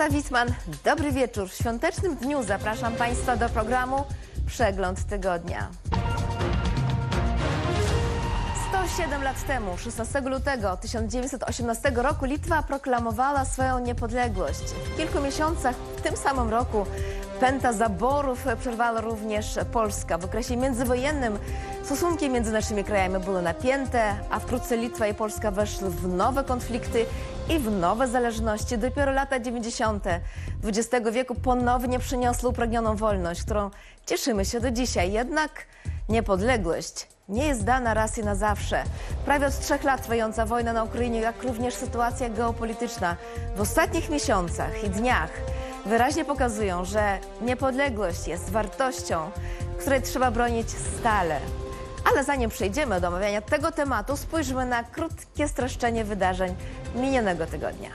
Renata Witman, dobry wieczór. W świątecznym dniu zapraszam Państwa do programu Przegląd Tygodnia. 107 lat temu, 16 lutego 1918 roku, Litwa proklamowała swoją niepodległość. W kilku miesiącach w tym samym roku pęta zaborów przerwała również Polska. W okresie międzywojennym stosunki między naszymi krajami były napięte, a wkrótce Litwa i Polska weszły w nowe konflikty i w nowe zależności. Dopiero lata 90. XX wieku ponownie przyniosły upragnioną wolność, którą cieszymy się do dzisiaj. Jednak niepodległość nie jest dana raz i na zawsze. Prawie od trzech lat trwająca wojna na Ukrainie, jak również sytuacja geopolityczna w ostatnich miesiącach i dniach wyraźnie pokazują, że niepodległość jest wartością, której trzeba bronić stale. Ale zanim przejdziemy do omawiania tego tematu, spójrzmy na krótkie streszczenie wydarzeń minionego tygodnia.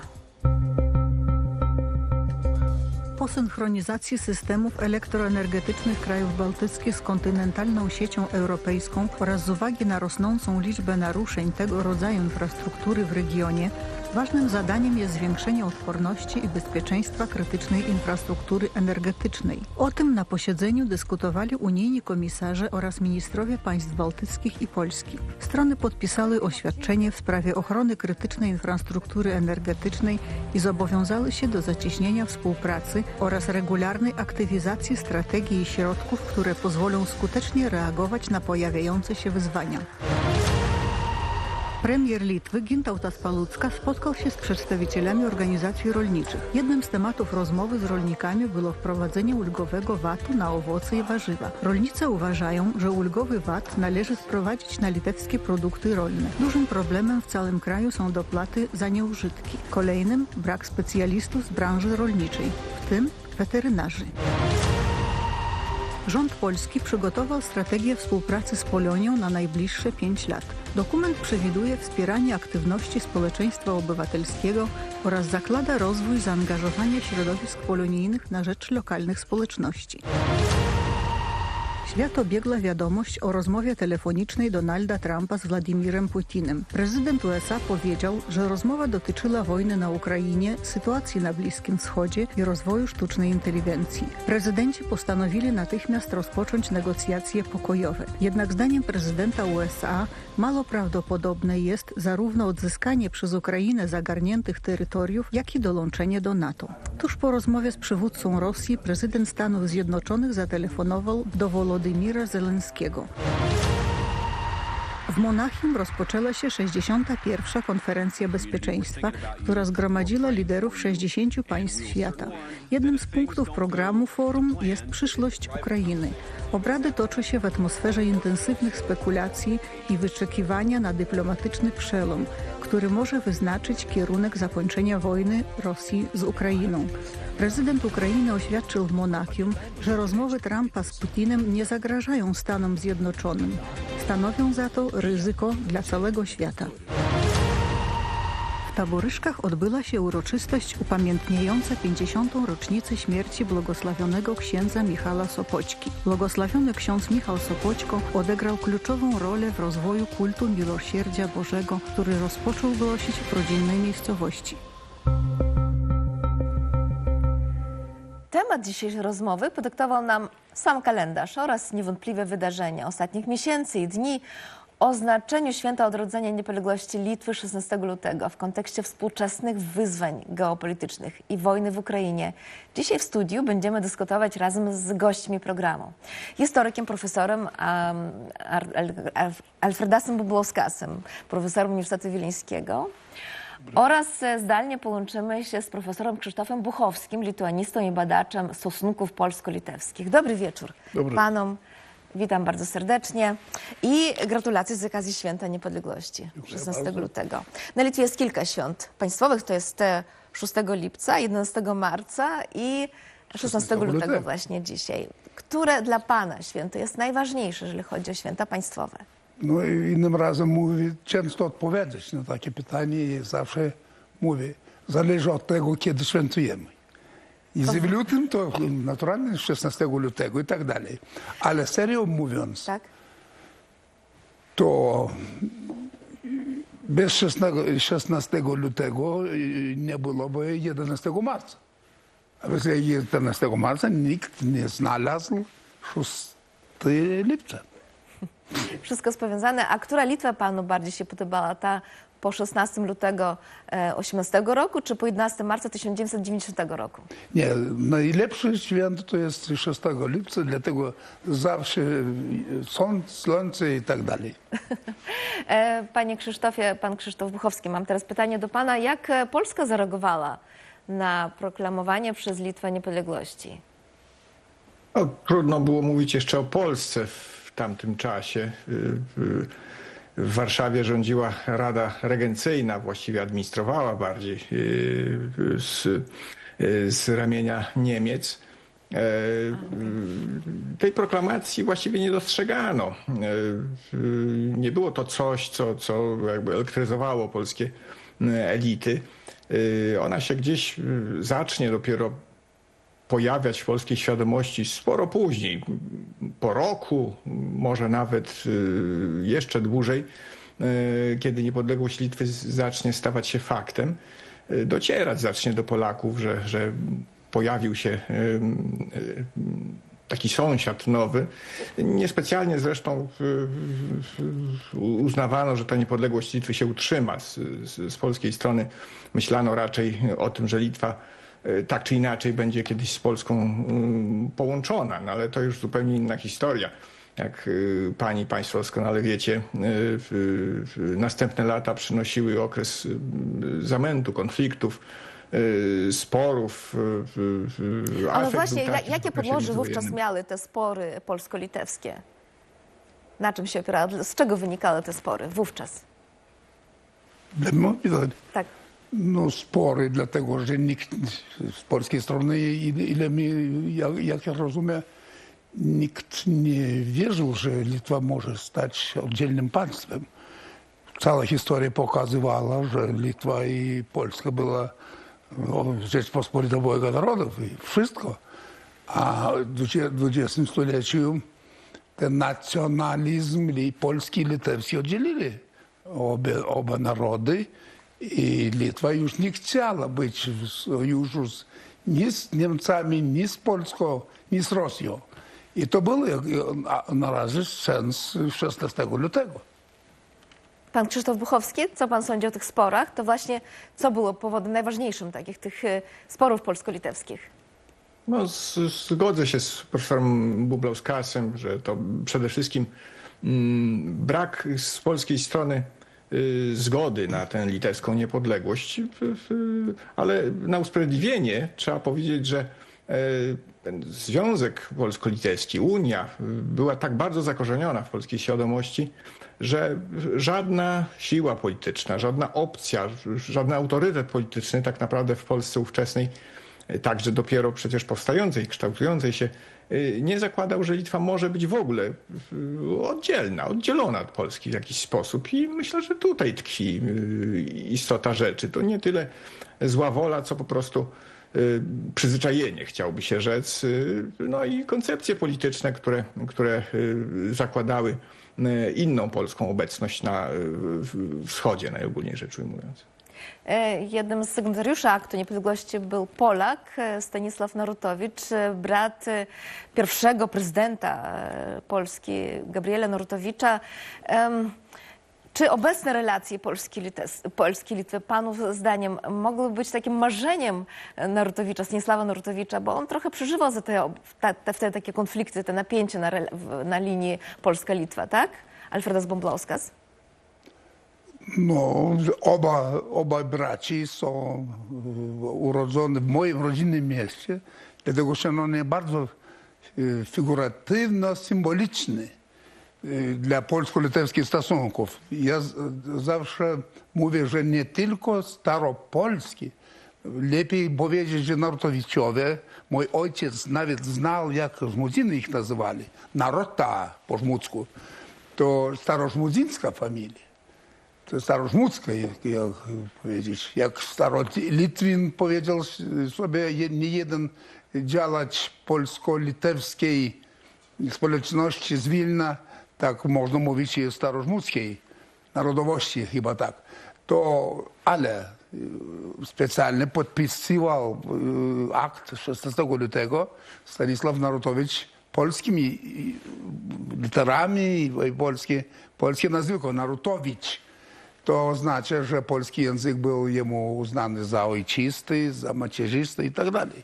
Po synchronizacji systemów elektroenergetycznych krajów bałtyckich z kontynentalną siecią europejską oraz z uwagi na rosnącą liczbę naruszeń tego rodzaju infrastruktury w regionie, ważnym zadaniem jest zwiększenie odporności i bezpieczeństwa krytycznej infrastruktury energetycznej. O tym na posiedzeniu dyskutowali unijni komisarze oraz ministrowie państw bałtyckich i Polski. Strony podpisały oświadczenie w sprawie ochrony krytycznej infrastruktury energetycznej i zobowiązały się do zacieśnienia współpracy oraz regularnej aktywizacji strategii i środków, które pozwolą skutecznie reagować na pojawiające się wyzwania. Premier Litwy Gintautas Palucka spotkał się z przedstawicielami organizacji rolniczych. Jednym z tematów rozmowy z rolnikami było wprowadzenie ulgowego VAT-u na owoce i warzywa. Rolnicy uważają, że ulgowy VAT należy wprowadzić na litewskie produkty rolne. Dużym problemem w całym kraju są dopłaty za nieużytki. Kolejnym brak specjalistów z branży rolniczej, w tym weterynarzy. Rząd polski przygotował strategię współpracy z Polonią na najbliższe pięć lat. Dokument przewiduje wspieranie aktywności społeczeństwa obywatelskiego oraz zakłada rozwój zaangażowania środowisk polonijnych na rzecz lokalnych społeczności. Świat obiegła wiadomość o rozmowie telefonicznej Donalda Trumpa z Władimirem Putinem. Prezydent USA powiedział, że rozmowa dotyczyła wojny na Ukrainie, sytuacji na Bliskim Wschodzie i rozwoju sztucznej inteligencji. Prezydenci postanowili natychmiast rozpocząć negocjacje pokojowe. Jednak zdaniem prezydenta USA mało prawdopodobne jest zarówno odzyskanie przez Ukrainę zagarniętych terytoriów, jak i dołączenie do NATO. Tuż po rozmowie z przywódcą Rosji prezydent Stanów Zjednoczonych zatelefonował do Wolodymira Zelenskiego. W Monachium rozpoczęła się 61. konferencja bezpieczeństwa, która zgromadziła liderów 60 państw świata. Jednym z punktów programu forum jest przyszłość Ukrainy. Obrady toczą się w atmosferze intensywnych spekulacji i wyczekiwania na dyplomatyczny przelom, który może wyznaczyć kierunek zakończenia wojny Rosji z Ukrainą. Prezydent Ukrainy oświadczył w Monachium, że rozmowy Trumpa z Putinem nie zagrażają Stanom Zjednoczonym. Stanowią za to ryzyko dla całego świata. Taboryszkach odbyła się uroczystość upamiętniająca 50. rocznicę śmierci błogosławionego księdza Michała Sopoćki. Błogosławiony ksiądz Michał Sopoćko odegrał kluczową rolę w rozwoju kultu miłosierdzia Bożego, który rozpoczął głosić w rodzinnej miejscowości. Temat dzisiejszej rozmowy podyktował nam sam kalendarz oraz niewątpliwe wydarzenia ostatnich miesięcy i dni o znaczeniu Święta Odrodzenia Niepodległości Litwy 16 lutego w kontekście współczesnych wyzwań geopolitycznych i wojny w Ukrainie. Dzisiaj w studiu będziemy dyskutować razem z gośćmi programu. Historykiem, profesorem um, Ar- Al- Alfredasem Bubłowskasem, profesorem Uniwersytetu Wileńskiego. Oraz e, zdalnie połączymy się z profesorem Krzysztofem Buchowskim, lituanistą i badaczem stosunków polsko-litewskich. Dobry wieczór Dobry. panom. Witam bardzo serdecznie i gratulacje z okazji Święta Niepodległości 16 bardzo. lutego. Na Litwie jest kilka świąt państwowych, to jest e, 6 lipca, 11 marca i 16 16 lutego właśnie dzisiaj. Które dla Pana święto jest najważniejsze, jeżeli chodzi o święta państwowe? No i innym razem mówię, często odpowiadać na takie pytanie i zawsze mówię, zależy od tego, kiedy świętujemy. i zawilutym to naturalnie 16 lutego i tak dalej. Ale serio mówiąc, tak? to bez 16, 16 lutego nie byłoby 11 marca. A bez 11 marca nikt nie znalazł 6 lipca. Wszystko jest powiązane. A która Litwa panu bardziej się podobała? Ta po 16 lutego e, 18 roku, czy po 11 marca 1990 roku? Nie, najlepsze święto to jest 6 lipca, dlatego zawsze słońce, słońce i tak dalej. E, Panie Krzysztofie, pan Krzysztof Buchowski, mam teraz pytanie do pana. Jak e, Polska zareagowała na proklamowanie przez Litwę niepodległości? No, trudno było mówić jeszcze o Polsce tamtym czasie. Y, y, W Warszawie rządziła Rada Regencyjna, właściwie administrowała bardziej y, z, z ramienia Niemiec. E, Tej proklamacji właściwie nie dostrzegano. E, Nie było to coś, co, co jakby elektryzowało polskie elity. Ona się gdzieś zacznie dopiero pojawiać w polskiej świadomości sporo później, po roku, może nawet y, jeszcze dłużej, y, kiedy niepodległość Litwy zacznie stawać się faktem, y, docierać zacznie do Polaków, że, że pojawił się taki sąsiad nowy. Niespecjalnie zresztą uznawano, że ta niepodległość Litwy się utrzyma. Z, z, z polskiej strony myślano raczej o tym, że Litwa E, tak czy inaczej będzie kiedyś z Polską mm, połączona, no ale to już zupełnie inna historia. Jak y, pani, państwo doskonale wiecie, y, następne lata przynosiły okres y, zamętu, konfliktów, sporów. Ale właśnie, taki, jakie podłoże wówczas no. miały te spory polsko-litewskie? Na czym się opierały? Z czego wynikały te spory wówczas? Tak no, spory, dlatego że nikt z polskiej strony, ile, mi, jak, jak ja rozumiem, nikt nie wierzył, że Litwa może stać oddzielnym państwem. Cała historia pokazywała, że Litwa i Polska była no, Rzeczpospolitą obojga narodów i wszystko. A w XX stuleciu ten nacjonalizm i polski i litewski oddzielili obie, oba narody i Litwa już nie chciała być w sojuszu z, ni z Niemcami, ni z Polską, ni z Rosją. I to był jak- na- na razie sens 16 lutego. Pan Krzysztof Buchowski, co pan sądzi o tych sporach? To właśnie co było powodem najważniejszym takich tych e, sporów polsko-litewskich? No, z, zgodzę się z profesorem Bublaускasem, że to przede wszystkim mm, brak z polskiej strony y, zgody na tę litewską niepodległość, w, w, ale na usprawiedliwienie trzeba powiedzieć, że e, związek polsko-litewski, Unia y, była tak bardzo zakorzeniona w polskiej świadomości, że żadna siła polityczna, żadna opcja, żaden autorytet polityczny tak naprawdę w Polsce ówczesnej także dopiero przecież powstającej, kształtującej się, y, nie zakładał, że Litwa może być w ogóle y, oddzielna, oddzielona od Polski w jakiś sposób. I myślę, że tutaj tkwi y, istota rzeczy. To nie tyle zła wola, co po prostu y, przyzwyczajenie, chciałby się rzec, y, no i koncepcje polityczne, które, które y, zakładały y, inną polską obecność na y, wschodzie, najogólniej rzecz ujmując. E, Jednym z sygnatariuszy aktu niepodległości był Polak e, Stanisław Narutowicz, e, brat pierwszego prezydenta Polski Gabriela Narutowicza. Czy obecne relacje Polski, Lites- Polski Litwy zdaniem mogły być takim marzeniem Narutowicza, Stanisława Narutowicza, bo on trochę przeżywał za te, ta, te, wtedy takie konflikty, te napięcie na, na linii Polska-Litwa, tak? Alfredas Bomblauskas. No, oba, oba braci są e, urodzeni w moim rodzinnym mieście, dlatego że on jest bardzo e, figuratywno-symboliczny e, dla polsko-litewskich stosunków. Ja zawsze mówię, że nie tylko staropolski, lepiej powiedzieć, że Narutowiczowie, mój ojciec nawet znał, jak żmudziny ich nazywali, Narota po żmudzku, to starożmudzyńska familia. To starożmudzka, jak, jak powiedzieć. Jak starolitwin powiedział sobie, nie jeden działacz polsko-litewskiej społeczności z Wilna, tak można mówić i starożmudzkiej narodowości chyba tak. To, ale y, specjalnie podpisywał y, akt 16 lutego Stanisław Narutowicz polskimi literami i polskie, polskie nazwisko Narutowicz. To oznacza, że polski język był jemu uznany za ojczysty, za macierzysty i tak dalej.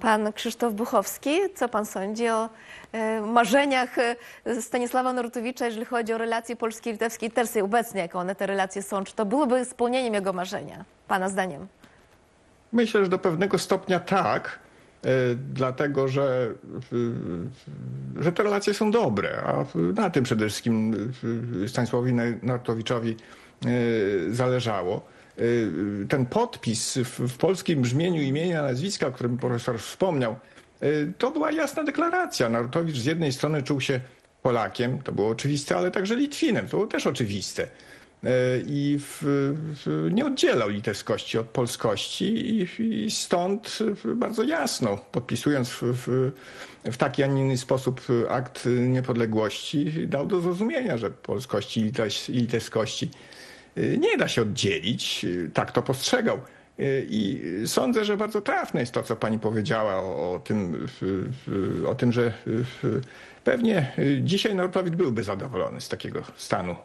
Pan Krzysztof Buchowski, co pan sądzi o e, marzeniach e, Stanisława Narutowicza, jeżeli chodzi o relacje polskie i litewskie i teraz obecnie, jak one te relacje są? Czy to byłoby spełnieniem jego marzenia, pana zdaniem? Myślę, że do pewnego stopnia tak, dlatego że, e, że te relacje są dobre, a na tym przede wszystkim e, Stanisławowi Narutowiczowi e, zależało. E, Ten podpis w, polskim brzmieniu imienia, nazwiska, o którym profesor wspomniał, e, to była jasna deklaracja. Narutowicz z jednej strony czuł się Polakiem, to było oczywiste, ale także Litwinem, to było też oczywiste. E, i w, w, nie oddzielał litewskości od polskości i, i stąd bardzo jasno, podpisując w, w, taki, a nie inny sposób akt niepodległości, dał do zrozumienia, że polskości i litewskości y, nie da się oddzielić. Y, Tak to postrzegał. I sądzę, że bardzo trafne jest to, co pani powiedziała o, o, tym, o tym, że pewnie y, dzisiaj Narutowicz byłby zadowolony z takiego stanu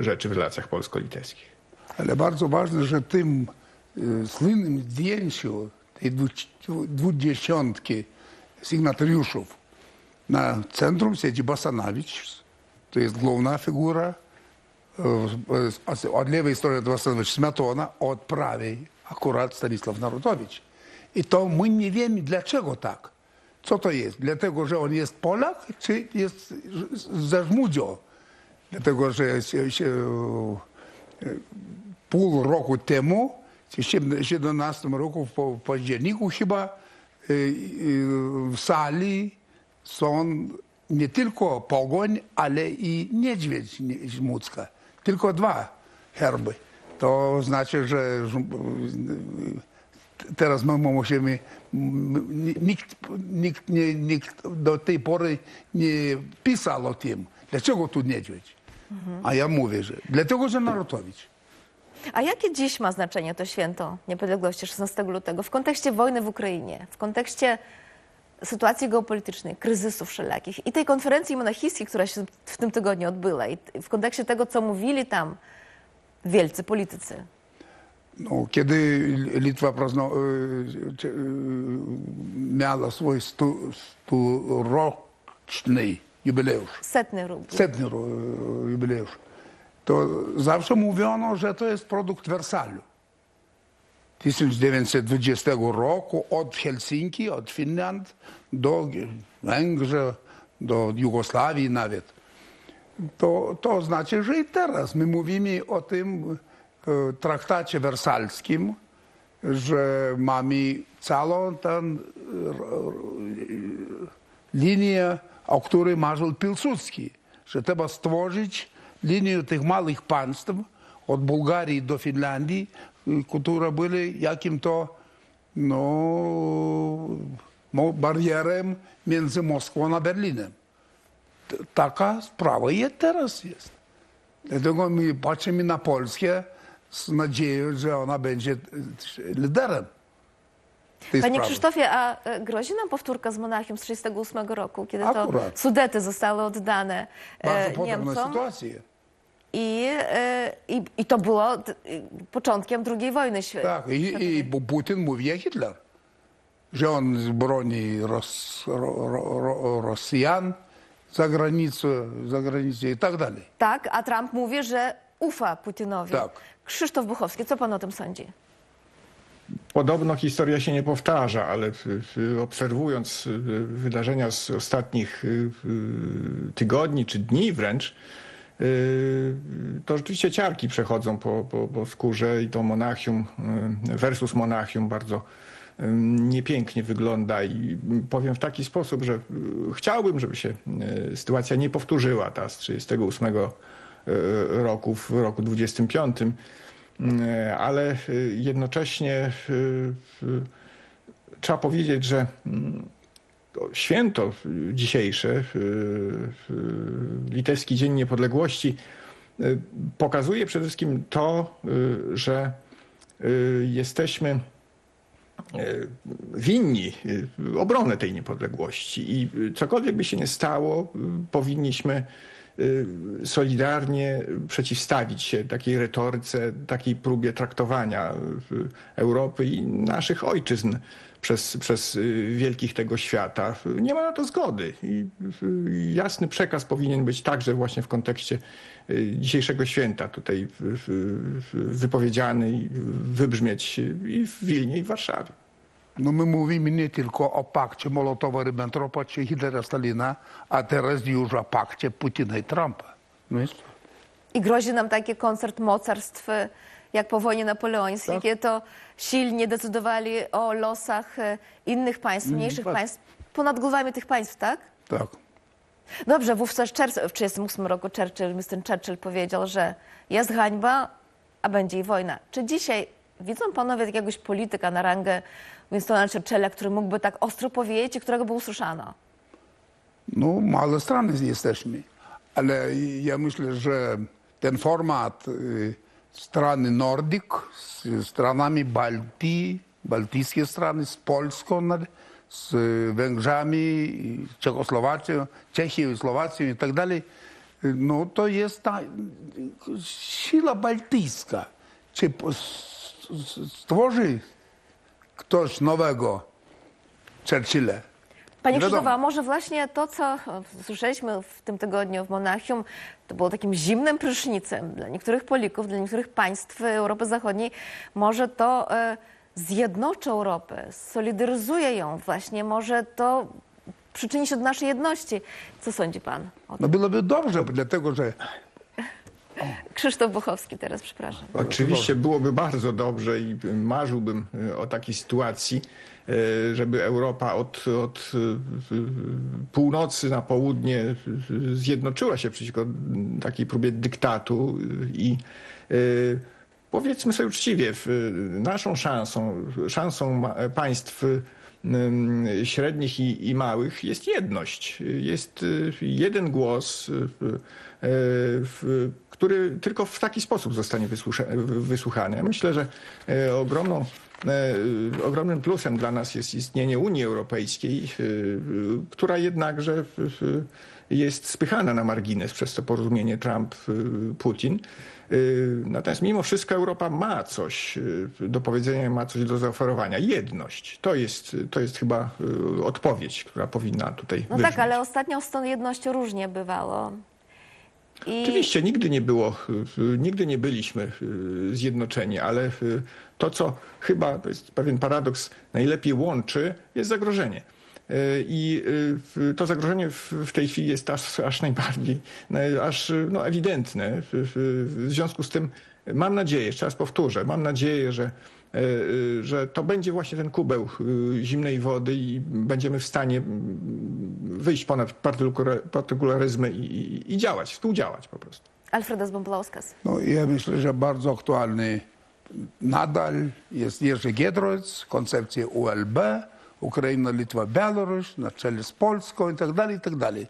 y, rzeczy w relacjach polsko-litewskich. Ale bardzo ważne, że tym y, słynnym zdjęciu tej dwu- dwudziesiątki sygnatariuszów na centrum siedzi Basanowicz, to jest główna figura, od lewej strony Basanowicz Smetona, od prawej akurat Stanisław Narutowicz. I to my nie wiemy dlaczego tak. Co to jest? Dlatego, że on jest Polak, czy jest ze Żmudzio? Dlatego, że się, się pół roku temu, w 17 roku w październiku chyba, y, y, w sali są nie tylko pogoń, ale i niedźwiedź nie- żmudzka. Tylko dwa herby. To znaczy, że teraz my musimy, nikt, nikt, nie, nikt do tej pory nie pisał o tym, dlaczego tu niedźwiedź. A ja mówię, że dlatego, że Narutowicz. A jakie dziś ma znaczenie to święto niepodległości 16 lutego w kontekście wojny w Ukrainie, w kontekście sytuacji geopolitycznej, kryzysów wszelakich i tej konferencji monachijskiej, która się w tym tygodniu odbyła i w kontekście tego, co mówili tam wielcy politycy? No, kiedy Litwa prazno, y, y, miała swój stu, storoczny jubileusz, Setny rubl. setny jubileusz, to zawsze mówiono, że to jest produkt Wersalu. 1920 roku od Helsinki, od Finland do Węgrzy, do Jugosławii nawet. To, to znaczy, że i teraz my mówimy o tym traktacie wersalskim, że mamy całą tę linię, o której marzył Pilsudski, że trzeba stworzyć linię tych małych państw od Bułgarii do Finlandii, które były jakim to no, barierem między Moskwą a Berlinem. Taka sprawa i teraz jest. Dlatego my patrzymy na Polskę z nadzieją, że ona będzie y, liderem Panie sprawy. Krzysztofie, a e, grozi nam powtórka z Monachium z 1938 roku, kiedy to Akurat. Sudety zostały oddane e, Bardzo Niemcom sytuacja. i, e, i, i to było początkiem II wojny światowej. Tak, i, i Putin mówi jak Hitler, że on broni Ros, ro, ro, ro, Rosjan za granicą, za granicą i tak dalej. Tak, a Trump mówi, że ufa Putinowi. Tak. Krzysztof Buchowski, co pan o tym sądzi? Podobno historia się nie powtarza, ale w- w- obserwując y, wydarzenia z ostatnich y, y, tygodni czy dni wręcz, y, to rzeczywiście ciarki przechodzą po, po, po skórze i to Monachium y, versus Monachium bardzo y, niepięknie wygląda i powiem w taki sposób, że y, chciałbym, żeby się y, sytuacja nie powtórzyła ta z 38 y, roku w roku 25. Mm, ale y, jednocześnie trzeba powiedzieć, że mm, to święto dzisiejsze, Litewski Dzień Niepodległości, pokazuje przede wszystkim to, że jesteśmy winni obronę tej niepodległości i cokolwiek by się nie stało, powinniśmy solidarnie przeciwstawić się takiej retoryce, takiej próbie traktowania y, Europy i naszych ojczyzn przez, przez y, wielkich tego świata. Nie ma na to zgody. I y, jasny przekaz powinien być także właśnie w kontekście y, dzisiejszego święta tutaj y, y, wypowiedziany i wybrzmieć i w Wilnie, i w Warszawie. No my mówimy nie tylko o pakcie Molotowa-Ribbentropa czy Hitlera-Stalina, a teraz już o pakcie Putina i Trumpa. No jest. I grozi nam taki koncert mocarstw jak po wojnie napoleońskiej, kiedy to silnie decydowali o losach e, innych państw, mniejszych tak. państw, ponad głowami tych państw, tak? Tak. Dobrze, wówczas Churchill, w 1938 roku Churchill, Winston Churchill powiedział, że jest hańba, a będzie i wojna. Czy dzisiaj widzą panowie jakiegoś polityka na rangę Winstona Churchilla, który mógłby tak ostro powiedzieć i którego by usłyszano? No, małe strony jesteśmy, ale ja myślę, że ten format y, strony Nordic z stranami Bałtii, bałtyckie strony, z Polską, z Węgrzami, Czechosłowacją, Czechią, Słowacją i tak dalej, y, no to jest ta y, siła bałtycka. Czy stworzy ktoś nowego Churchilla? Panie. Krzysztofa, może właśnie to, co słyszeliśmy w tym tygodniu w Monachium, to było takim zimnym prysznicem dla niektórych Polików, dla niektórych państw Europy Zachodniej. Może to e, zjednoczy Europę, solidaryzuje ją właśnie, może to przyczyni się do naszej jedności. Co sądzi pan o tym? No byłoby dobrze, dlatego że Krzysztof Buchowski teraz, przepraszam. Oczywiście byłoby bardzo dobrze i marzyłbym y, o takiej sytuacji, y, żeby Europa od, od y, północy na południe zjednoczyła się przeciwko takiej próbie dyktatu i powiedzmy sobie uczciwie, naszą szansą, szansą państw średnich i, i małych jest jedność. Jest y, jeden głos, y, y, który tylko w taki sposób zostanie wysłuchany. Myślę, że e, ogromną, e, ogromnym plusem dla nas jest istnienie Unii Europejskiej, y, która jednakże jest spychana na margines przez to porozumienie Trump-Putin. Y, Natomiast mimo wszystko Europa ma coś y, do powiedzenia, ma coś do zaoferowania. Jedność. To jest, to jest chyba y, odpowiedź, która powinna tutaj No wybrzmieć. tak, ale ostatnio z tą jednością różnie bywało. I Oczywiście nigdy nie było, nigdy nie byliśmy zjednoczeni, ale to, co chyba, to jest pewien paradoks, najlepiej łączy, jest zagrożenie. Y, I y, to zagrożenie w tej chwili jest aż, aż najbardziej, naj- aż no, ewidentne. W związku z tym mam nadzieję, jeszcze raz powtórzę, mam nadzieję, że, że to będzie właśnie ten kubeł zimnej wody i będziemy w stanie wyjść ponad partykula- partykularyzmy i, i, działać, współdziałać po prostu. Alfredas Bąblauskas. No, ja myślę, że bardzo aktualny nadal jest Jerzy Giedroyc, koncepcja ULB, Ukraina, Litwa, Białoruś, na czele z Polską i tak dalej, i tak dalej.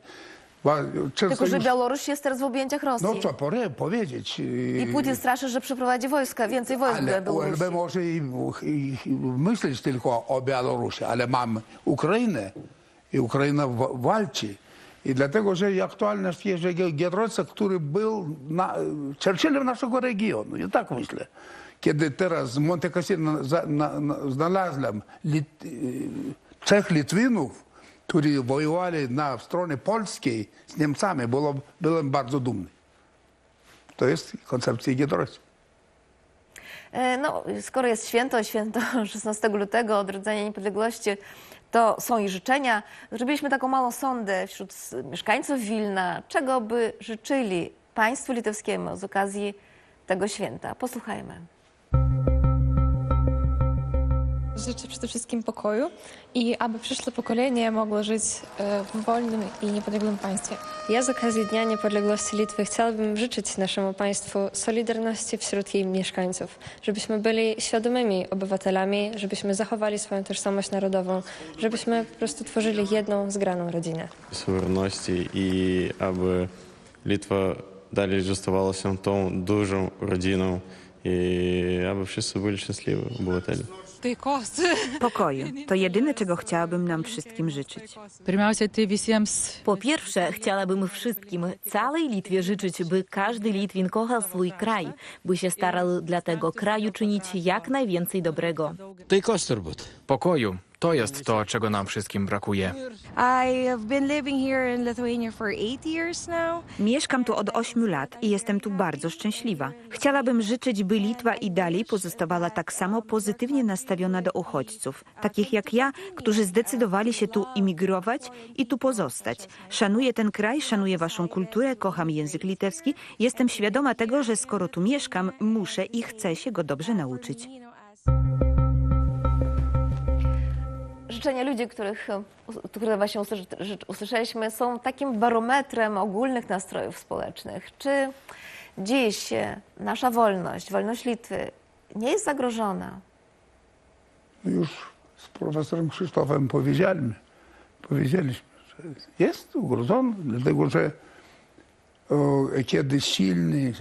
Ba- Często Tylko, że Białoruś jest teraz w objęciach Rosji. no co porę, powiedzieć. I Putin straszy, że przyprowadzi wojska, więcej wojsk do Ale Białorusi. ULB może i, i, myśleć tylko o Białorusi, ale mam Ukrainę i Ukraina walczy. I dlatego, że aktualność jest Giedroyca, który był na, Churchillem naszego regionu. I tak myślę. Kiedy teraz z Monte Cassino znalazłem lit, y, trzech Litwinów, którzy wojowali na stronie polskiej z Niemcami, było, byłem bardzo dumny. To jest koncepcja Giedroyca. E, No, skoro jest święto, święto 16 lutego, odrodzenia niepodległości, to są i życzenia. Zrobiliśmy taką małą sondę wśród mieszkańców Wilna, czego by życzyli państwu litewskiemu z okazji tego święta. Posłuchajmy. Życzę przede wszystkim pokoju i aby przyszłe pokolenie mogło żyć e, w wolnym i niepodległym państwie. Ja z okazji Dnia Niepodległości Litwy chciałabym życzyć naszemu państwu solidarności wśród jej mieszkańców, żebyśmy byli świadomymi obywatelami, żebyśmy zachowali swoją tożsamość narodową, żebyśmy po prostu tworzyli jedną, zgraną rodzinę. Suwerenności i aby Litwa dalej zostawała się tą dużą rodziną i aby wszyscy byli szczęśliwi obywatele. Pokoju. To jedyne, czego chciałabym nam wszystkim życzyć. Pirmiausia, tai visiems Po pierwsze, chciałabym wszystkim, całej Litwie życzyć, by każdy Litwin kochał swój kraj, by się starał dla tego kraju czynić jak najwięcej dobrego. Taikos turbūt. Pokoju. To jest to, czego nam wszystkim brakuje. Mieszkam tu od ośmiu lat i jestem tu bardzo szczęśliwa. Chciałabym życzyć, by Litwa i dalej pozostawała tak samo pozytywnie nastawiona do uchodźców, takich jak ja, którzy zdecydowali się tu imigrować i tu pozostać. Szanuję ten kraj, szanuję waszą kulturę, kocham język litewski. Jestem świadoma tego, że skoro tu mieszkam, muszę i chcę się go dobrze nauczyć. Życzenia ludzi, których, które właśnie usłyszeliśmy, są takim barometrem ogólnych nastrojów społecznych. Czy dziś e, nasza wolność, wolność Litwy nie jest zagrożona? Już z profesorem Krzysztofem powiedzieliśmy, powiedzieliśmy, że jest ugrożony, dlatego że o, kiedy silny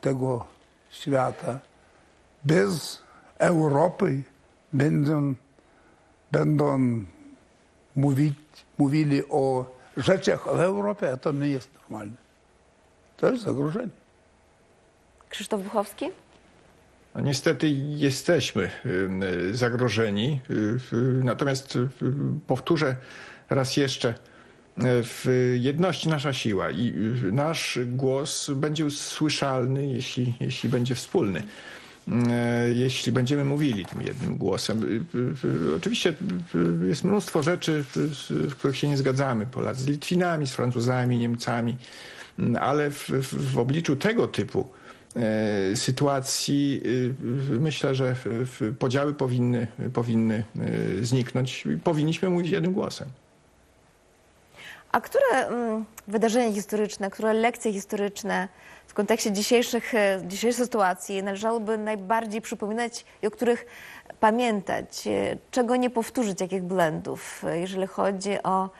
tego świata bez Europy będą, będą mówić, mówili o rzeczach w Europie, a to nie jest normalne. To jest zagrożenie. Krzysztof Buchowski? No, niestety jesteśmy y, zagrożeni. Y, Natomiast y, powtórzę raz jeszcze, w jedności nasza siła i nasz głos będzie słyszalny, jeśli, jeśli będzie wspólny. Y, Jeśli będziemy mówili tym jednym głosem. Y, y, y, Oczywiście jest mnóstwo rzeczy, w których się nie zgadzamy. Polacy z Litwinami, z Francuzami, Niemcami, Mm, ale w, w, obliczu tego typu e, sytuacji myślę, że podziały powinny, powinny y, zniknąć. Powinniśmy mówić jednym głosem. A które mm, wydarzenia historyczne, które lekcje historyczne w kontekście dzisiejszych, e, dzisiejszej sytuacji należałoby najbardziej przypominać i o których pamiętać? E, Czego nie powtórzyć, jakich błędów, e, jeżeli chodzi o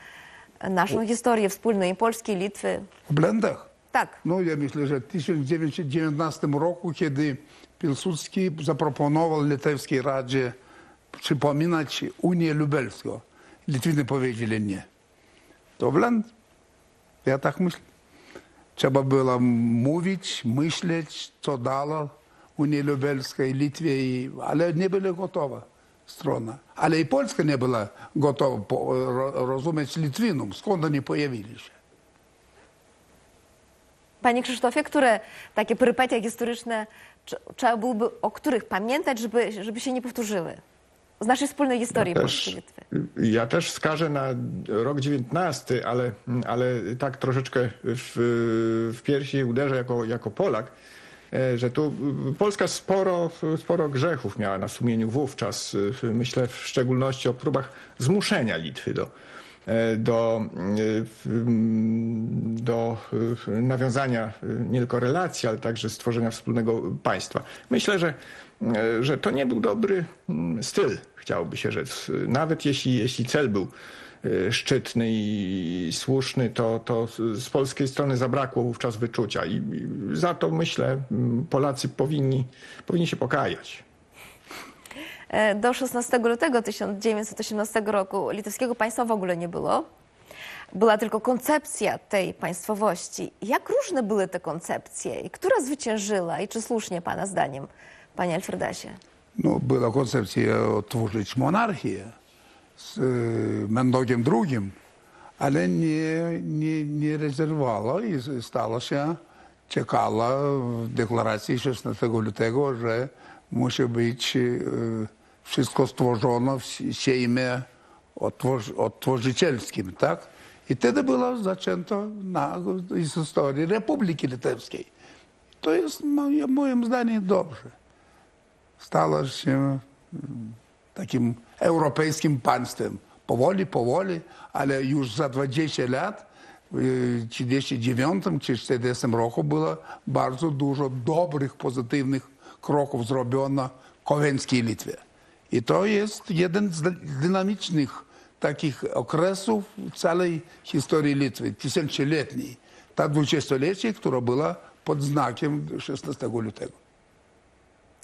naszą historię wspólną i Polski, i Litwy? W blendach Tak. No ja myślę, że w 1919 roku, kiedy Pilsudski zaproponował Litewskiej Radzie przypominać Unię Lubelską, Litwiny powiedzieli nie. To blend. Ja tak myślę. Trzeba było mówić, myśleć, co dało Unii Lubelskiej, Litwie, ale nie była gotowa strona. Ale i Polska nie była gotowa rozumieć Litwinom, skąd oni pojawili się. Panie Krzysztofie, które takie perypetia historyczne trze- trzeba byłoby, o których pamiętać, żeby, żeby się nie powtórzyły? Z naszej wspólnej historii i Litwy. ja też wskażę na rok 19, ale, ale tak troszeczkę w, w piersi uderzę jako, jako Polak, e, że tu Polska sporo, sporo grzechów miała na sumieniu wówczas. e, Myślę w szczególności o próbach zmuszenia Litwy do, e, do, do nawiązania nie tylko relacji, ale także stworzenia wspólnego państwa. Myślę, że, że to nie był dobry mm, styl, chciałoby się rzec. Nawet jeśli, jeśli cel był e, szczytny i słuszny, to, to z polskiej strony zabrakło wówczas wyczucia i za to myślę mm, Polacy powinni, powinni się pokajać. E, Do 16 lutego 1918 roku litewskiego państwa w ogóle nie było. Była tylko koncepcja tej państwowości. Jak różne były te koncepcje i która zwyciężyła i czy słusznie Pana zdaniem, Panie Alfredasie? No, była koncepcja otworzyć monarchię z e, Mendogiem II, ale nie, nie, nie rezerwowała i s- stała się, czekała w deklaracji 16 lutego, że musi być e, wszystko stworzone w Sejmie otwórz, otworzycielskim, tak? I wtedy było zaczęto na, z historii Republiki Litewskiej. To jest moim, moim zdaniem dobrze stała się mm, takim europejskim państwem. Powoli, powoli, ale już za 20 lat, w 39 czy 40 roku było bardzo dużo dobrych, pozytywnych kroków zrobiono w Kowenskiej Litwie. I to jest jeden z dynamicznych takich okresów w całej historii Litwy, tysięcioletniej. Ta dwudziestolecie, która była pod znakiem 16 lutego.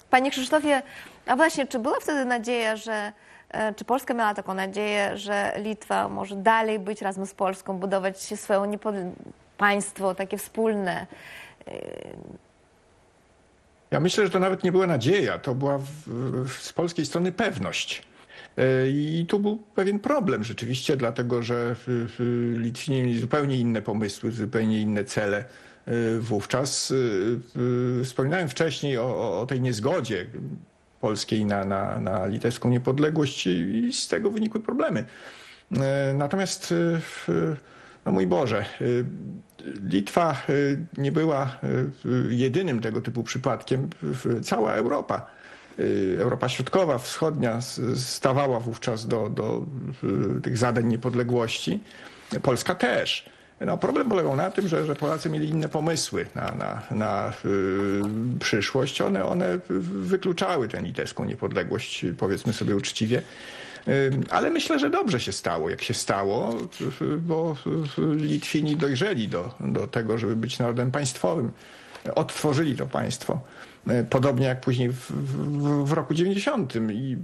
Panie Krzysztofie, a właśnie, czy była wtedy nadzieja, że, e, czy Polska miała taką nadzieję, że Litwa może dalej być razem z Polską, budować swoje niepod- państwo takie wspólne? Ja myślę, że to nawet nie była nadzieja, to była w, w, z polskiej strony pewność. E, I tu był pewien problem rzeczywiście, dlatego że Litwini mieli zupełnie inne pomysły, zupełnie inne cele wówczas. Y, y, Wspominałem wcześniej o, o- tej niezgodzie polskiej na, na, na litewską niepodległość i z tego wynikły problemy. Natomiast, y, no mój Boże, y, Litwa y, nie była y, y, jedynym tego typu przypadkiem. Cała Europa, y, Europa Środkowa, Wschodnia stawała wówczas do, do y, tych zadań niepodległości. Polska też. No, problem polegał na tym, że, że Polacy mieli inne pomysły na, na, na y, przyszłość. One, one wykluczały tę litewską niepodległość, powiedzmy sobie uczciwie. Y, Ale myślę, że dobrze się stało, jak się stało, bo Litwini dojrzeli do, do tego, żeby być narodem państwowym. Odtworzyli to państwo. Y, Podobnie jak później w, w, w roku 90. I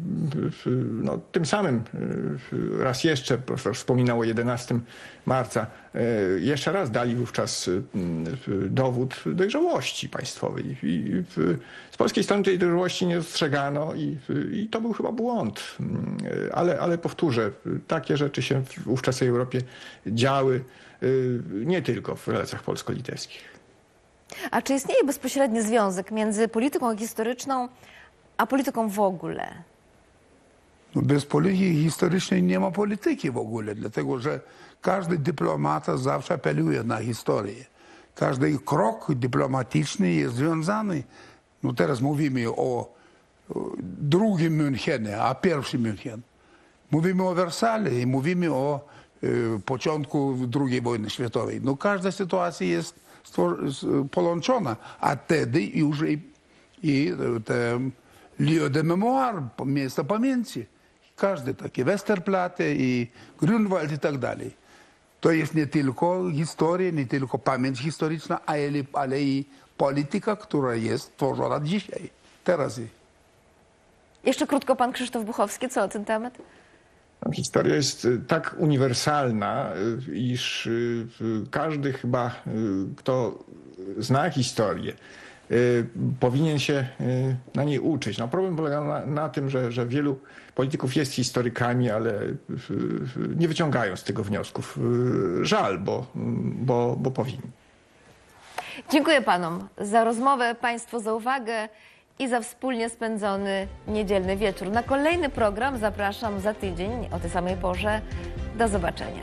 no, tym samym y, raz jeszcze, profesor wspominał o 11 marca, y, jeszcze raz dali wówczas dowód dojrzałości państwowej. I w- z polskiej strony tej dojrzałości nie dostrzegano i, i to był chyba błąd. Ale, ale powtórzę, takie rzeczy się w ówczesnej Europie działy nie tylko w relacjach polsko-litewskich. A czy istnieje bezpośredni związek między polityką historyczną a polityką w ogóle? No, bez polityki historycznej nie ma polityki w ogóle, dlatego że każdy dyplomata zawsze apeluje na historię. Każdy krok dyplomatyczny jest związany. No teraz mówimy o, drugim Münchenie, a pierwszym München. Mówimy o Wersalu i mówimy o e, początku II wojny światowej. No każda sytuacja jest połączona, a wtedy już i, i te lieu de mémoire, miejsce pamięci. Każdy takie Westerplatte i Grünwald i tak dalej. To jest nie tylko historia, nie tylko pamięć historyczna, ale, ale i polityka, która jest tworzona dzisiaj, teraz. Jeszcze krótko pan Krzysztof Buchowski, co o ten temat? Historia jest y, tak uniwersalna, y, iż y, każdy chyba, kto zna historię, powinien się na niej uczyć. No, problem polega na, na tym, że, że wielu polityków jest historykami, ale nie wyciągają z tego wniosków. Żal, bo, bo, bo powinni. Dziękuję panom za rozmowę, państwu za uwagę i za wspólnie spędzony niedzielny wieczór. Na kolejny program zapraszam za tydzień o tej samej porze. Do zobaczenia.